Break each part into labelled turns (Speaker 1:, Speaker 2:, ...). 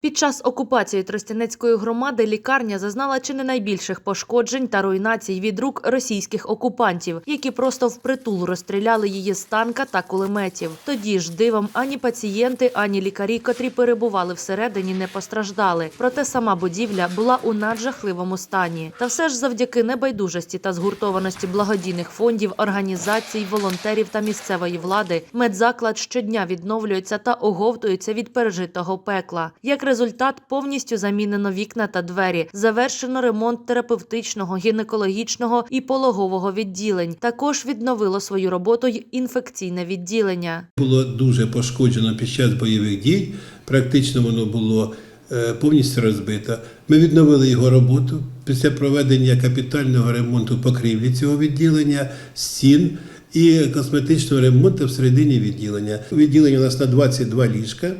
Speaker 1: Під час окупації Тростянецької громади лікарня зазнала чи не найбільших пошкоджень та руйнацій від рук російських окупантів, які просто впритул розстріляли її з танка та кулеметів. Тоді ж дивом ані пацієнти, ані лікарі, котрі перебували всередині, не постраждали. Проте сама будівля була у наджахливому стані. Та все ж завдяки небайдужості та згуртованості благодійних фондів, організацій, волонтерів та місцевої влади, медзаклад щодня відновлюється та оговтується від пережитого пекла. Як результат, повністю замінено вікна та двері, завершено ремонт терапевтичного, гінекологічного і пологового відділень. Також відновило свою роботу й інфекційне відділення.
Speaker 2: Було дуже пошкоджено під час бойових дій. Практично воно було е, повністю розбито. Ми відновили його роботу після проведення капітального ремонту покрівлі цього відділення, стін і косметичного ремонту всередині відділення. Відділення у нас на 22 ліжка.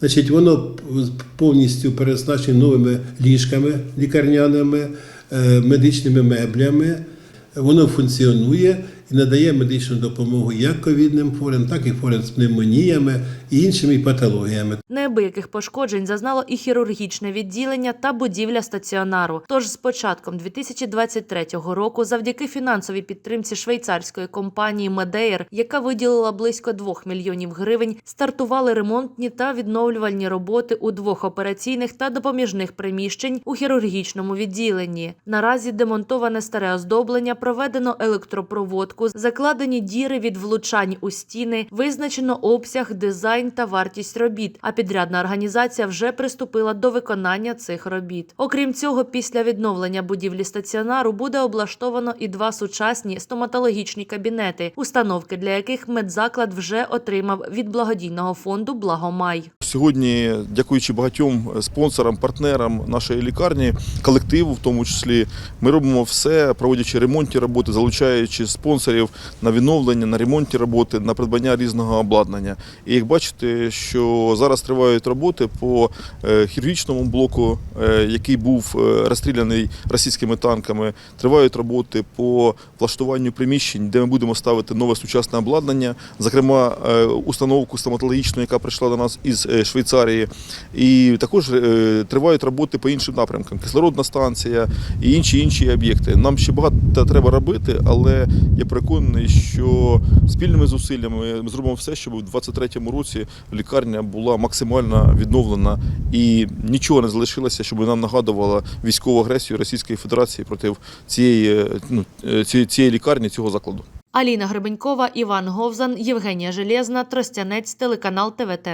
Speaker 2: Значить, воно повністю переоснащено новими ліжками лікарняними, е, медичними меблями. Воно функціонує надає медичну допомогу як ковідним хворим, так і хворим з пневмоніями і іншими патологіями.
Speaker 1: Неабияких пошкоджень зазнало і хірургічне відділення та будівля стаціонару. Тож з початком 2023 року, завдяки фінансовій підтримці швейцарської компанії Медеєр, яка виділила близько 2 мільйонів гривень, стартували ремонтні та відновлювальні роботи у двох операційних та допоміжних приміщень у хірургічному відділенні. Наразі демонтоване старе оздоблення, проведено електропроводку, закладені діри від влучань у стіни, визначено обсяг, дизайн та вартість робіт. А підрядна організація вже приступила до виконання цих робіт. Окрім цього, після відновлення будівлі стаціонару буде облаштовано і два сучасні стоматологічні кабінети, установки для яких медзаклад вже отримав від благодійного фонду Благомай.
Speaker 3: Сьогодні, дякуючи багатьом спонсорам, партнерам нашої лікарні, колективу, в тому числі, ми робимо все, проводячи ремонтні роботи, залучаючи спонсорів на відновлення, на ремонтні роботи, на придбання різного обладнання. І як бачите, що зараз тривають роботи по е, хірургічному блоку, е, який був е, розстріляний російськими танками. Тривають роботи по влаштуванню приміщень, де ми будемо ставити нове сучасне обладнання, зокрема установку стоматологічну, яка прийшла до нас із Швейцарії. І також е, тривають роботи по іншим напрямкам: кислородна станція і інші інші об'єкти. Нам ще багато треба робити, але я переконаний, що спільними зусиллями ми зробимо все, щоб у 2023 році лікарня була максимально відновлена і нічого не залишилося, щоб нам нагадувала військову агресію Російської Федерації проти цієї, е, ну, е, цієї, цієї лікарні, цього закладу.
Speaker 1: Аліна Гребенькова, Іван Говзан, Євгенія Железна, Тростянець, телеканал ТВТ.